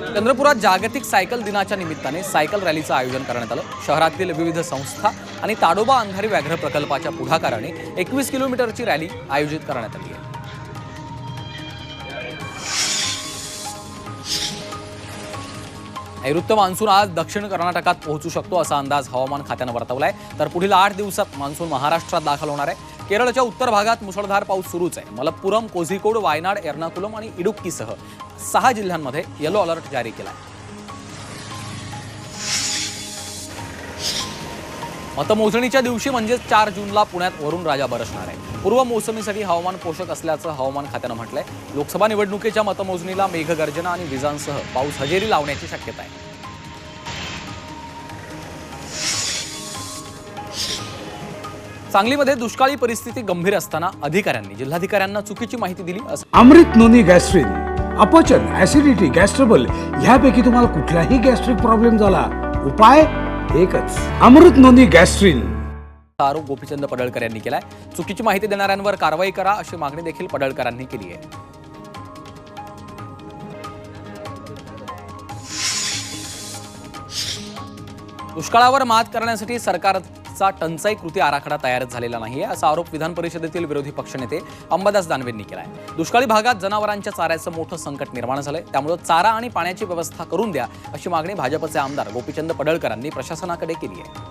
चंद्रपुरात जागतिक सायकल दिनाच्या निमित्ताने सायकल रॅलीचं आयोजन करण्यात आलं. शहरातील विविध संस्था आणि ताडोबा अंधारी व्याघ्र प्रकल्पाच्या पुढाकाराने एकवीस किलोमीटरची रॅली आयोजित करण्यात आली आहे. नैऋत्य मान्सून आज दक्षिण कर्नाटकात पोहोचू शकतो असा अंदाज हवामान खात्यानं वर्तवलाय. तर पुढील आठ दिवसात मान्सून महाराष्ट्रात दाखल होणार आहे. केरळच्या उत्तर भागात मुसळधार पाऊस सुरूच आहे. मलप्पुरम कोझिकोड वायनाड एर्नाकुलम आणि इडुक्कीसह सहा जिल्ह्यांमध्ये येलो अलर्ट जारी केला आहे मतमोजणीच्या दिवशी म्हणजेच चार जूनला पुण्यात वरून राजा बरसणार आहे पूर्व मोसमीसाठी हवामान पोषक असल्याचं हवामान खात्यानं म्हटलंय. लोकसभा निवडणुकीच्या मतमोजणीला मेघगर्जना आणि विजांसह पाऊस हजेरी लावण्याची शक्यता आहे. सांगलीमध्ये दुष्काळी परिस्थिती गंभीर असताना अधिकाऱ्यांनी जिल्हाधिकाऱ्यांना चुकीची माहिती दिली अमृत नोनी गॅस्ट्रिन अपचन ऍसिडिटी गॅस्ट्रबल ह्यापैकी तुम्हाला कुठलाही गॅस्ट्रिक प्रॉब्लेम झाला उपाय एकच अमृत नोनी गॅस्ट्रिन. आरोप गोपीचंद पडळकर यांनी केलाय. चुकीची माहिती देणाऱ्यांवर कारवाई करा अशी मागणी देखील पडळकरांनी केली आहे. दुष्काळावर मात करण्यासाठी चा टंचाई कृती आराखडा तयार झालेला नाहीये. असा आरोप विधान परिषदेतील विरोधी पक्षनेते अंबादास दानवेंनी केला आहे दुष्काळी भागात जनावरांच्या चाऱ्याचं मोठं संकट निर्माण झालंय. त्यामुळे चारा आणि पाण्याची व्यवस्था करून द्या अशी मागणी भाजपचे आमदार गोपीचंद पडळकरांनी प्रशासनाकडे केली आहे.